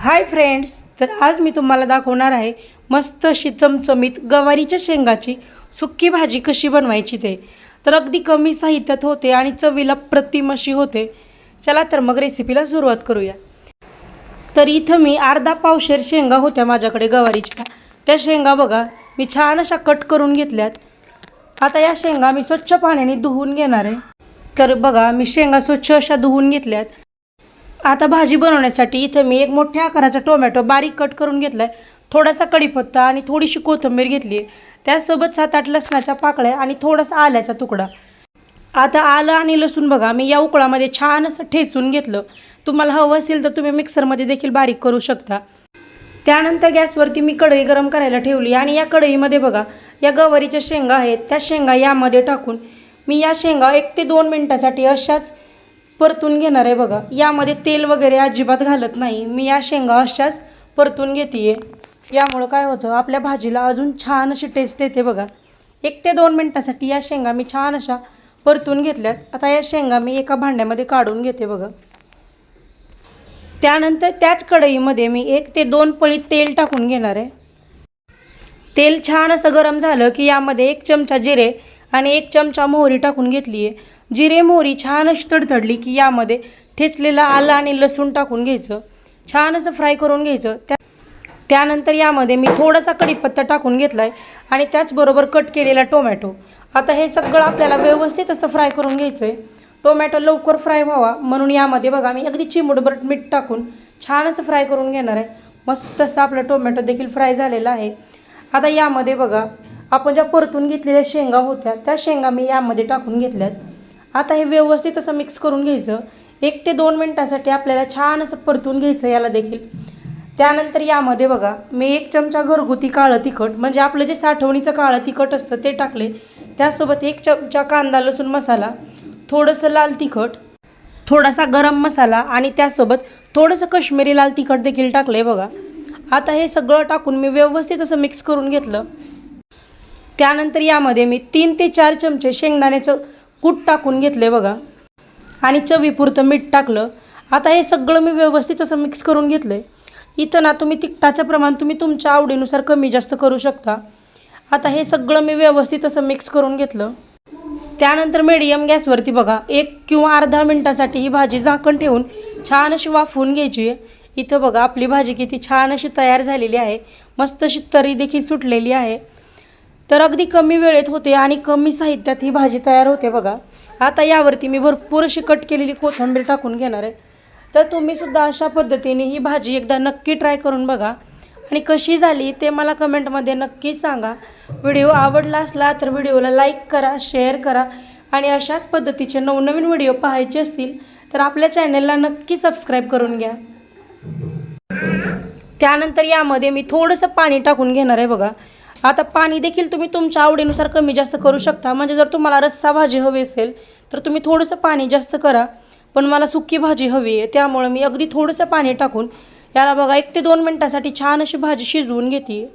Hi friends तर आज मी तुम्हाला दाखवणार आहे मस्त अशी चमचमीत गवारीच्या शेंगाची सुक्की भाजी कशी बनवायची ते. तर अगदी कमी साहित्यात होते आणि चवीला प्रतिम अशी होते. चला तर मग रेसिपीला सुरुवात करूया. तर इथं मी अर्धा पावशेर शेंगा होत्या माझ्याकडे गवारीच्या. त्या शेंगा बघा मी छान अशा कट करून घेतल्यात. आता या शेंगा मी स्वच्छ पाण्याने धुवून घेणार आहे. तर बघा मी शेंगा स्वच्छ अशा धुवून घेतल्यात. आता भाजी बनवण्यासाठी इथं मी एक मोठ्या आकाराचा टोमॅटो बारीक कट करून घेतला आहे थोडासा कढीपत्ता आणि थोडीशी कोथिंबीर घेतली. आहे त्याचसोबत सात आठ लसणाच्या पाकळ्या आणि थोडासा आल्याचा तुकडा. आता आलं आणि लसूण बघा मी या उकळामध्ये छान असं ठेचून घेतलं. तुम्हाला हवं असेल तर तुम्ही मिक्सरमध्ये देखील बारीक करू शकता. त्यानंतर गॅसवरती मी कढई गरम करायला ठेवली आणि या कढईमध्ये बघा या गवारीच्या शेंगा आहेत त्या शेंगा यामध्ये टाकून मी या शेंगा एक ते दोन मिनटासाठी अशाच परतून घेणार आहे बघा. यामध्ये तेल वगैरे अजिबात घालत नाही. मी या शेंगा अशाच परतून घेते यामुळं काय होतं आपल्या भाजीला अजून छान अशी टेस्ट येते बघा. एक ते दोन मिनटासाठी या शेंगा मी छान अशा परतून घेतल्यात. आता या शेंगा मी एका भांड्यामध्ये काढून घेते बघा. त्यानंतर त्याच कढईमध्ये मी एक ते दोन पळी तेल टाकून घेणार आहे. तेल छान असं गरम झालं की यामध्ये एक चमचा जिरे आणि एक चमचा मोहरी टाकून घेतली आहे जिरे मोहरी छान अशी तडतडली की यामध्ये ठेचलेलं आलं आणि लसूण टाकून घ्यायचं. छान असं फ्राय करून घ्यायचं. त्या त्यानंतर यामध्ये मी थोडासा कढीपत्ता टाकून घेतला आहे आणि त्याचबरोबर कट केलेला टोमॅटो आता हे सगळं आपल्याला व्यवस्थित असं फ्राय करून घ्यायचं आहे टोमॅटो लवकर फ्राय व्हावा. म्हणून यामध्ये बघा मी अगदी चिमुटभर मीठ टाकून छान असं फ्राय करून घेणार आहे. मस्त असं आपलं टोमॅटो देखील फ्राय झालेला आहे. आता यामध्ये बघा आपण ज्या परतून घेतलेल्या शेंगा होत्या त्या शेंगा मी यामध्ये टाकून घेतल्यात. आता हे व्यवस्थित असं मिक्स करून घ्यायचं. एक ते दोन मिनटासाठी आपल्याला छान असं परतून घ्यायचं याला देखील. त्यानंतर यामध्ये बघा मी एक चमचा घरगुती काळं तिखट म्हणजे आपलं जे साठवणीचं काळं तिखट असतं ते टाकले. त्यासोबत एक चमचा कांदा लसूण मसाला थोडंसं लाल तिखट थोडासा गरम मसाला आणि त्यासोबत थोडंसं कश्मीरी लाल तिखट देखील टाकलं आहे बघा. आता हे सगळं टाकून मी व्यवस्थित असं मिक्स करून घेतलं. त्यानंतर यामध्ये मी तीन ते चार चमचे शेंगदाण्याचं कूट टाकून घेतले बघा. आणि चवीपुरतं मीठ टाकलं. आता हे सगळं मी व्यवस्थित असं मिक्स करून घेतलं. आहे इथं ना तुम्ही तिखटाचं प्रमाण तुम्ही तुमच्या आवडीनुसार कमी जास्त करू शकता. आता हे सगळं मी व्यवस्थित असं मिक्स करून घेतलं. त्यानंतर मीडियम गॅसवरती बघा. एक किंवा अर्धा मिनटासाठी ही भाजी झाकण ठेवून छान अशी वाफवून घ्यायची आहे. इथं बघा आपली भाजी किती छान अशी तयार झालेली आहे. मस्त अशी तरी देखील सुटलेली आहे. तर अगदी कमी वेळेत होते आणि कमी साहित्यात ही भाजी तयार होते बघा. आता यावरती मी भरपूर अशी कट केलेली कोथिंबीर टाकून घेणार आहे. तर तुम्हीसुद्धा अशा पद्धतीने ही भाजी एकदा नक्की ट्राय करून बघा. आणि कशी झाली ते मला कमेंटमध्ये नक्की सांगा. व्हिडिओ आवडला असला तर व्हिडिओला लाईक करा शेअर करा आणि अशाच पद्धतीचे नवनवीन व्हिडिओ पाहायचे असतील तर आपल्या चॅनलला नक्की सबस्क्राईब करून घ्या. त्यानंतर यामध्ये मी थोडंसं पाणी टाकून घेणार आहे बघा. आता पाणी देखील तुम्ही तुमच्या आवडीनुसार कमी जास्त करू शकता. म्हणजे जर तुम्हाला रस्सा भाजी हवी असेल तर तुम्ही थोडंसं पाणी जास्त करा. पण मला सुकी भाजी हवी आहे त्यामुळं मी अगदी थोडंसं पाणी टाकून याला बघा एक ते दोन मिनटासाठी छान अशी भाजी शिजवून घेते.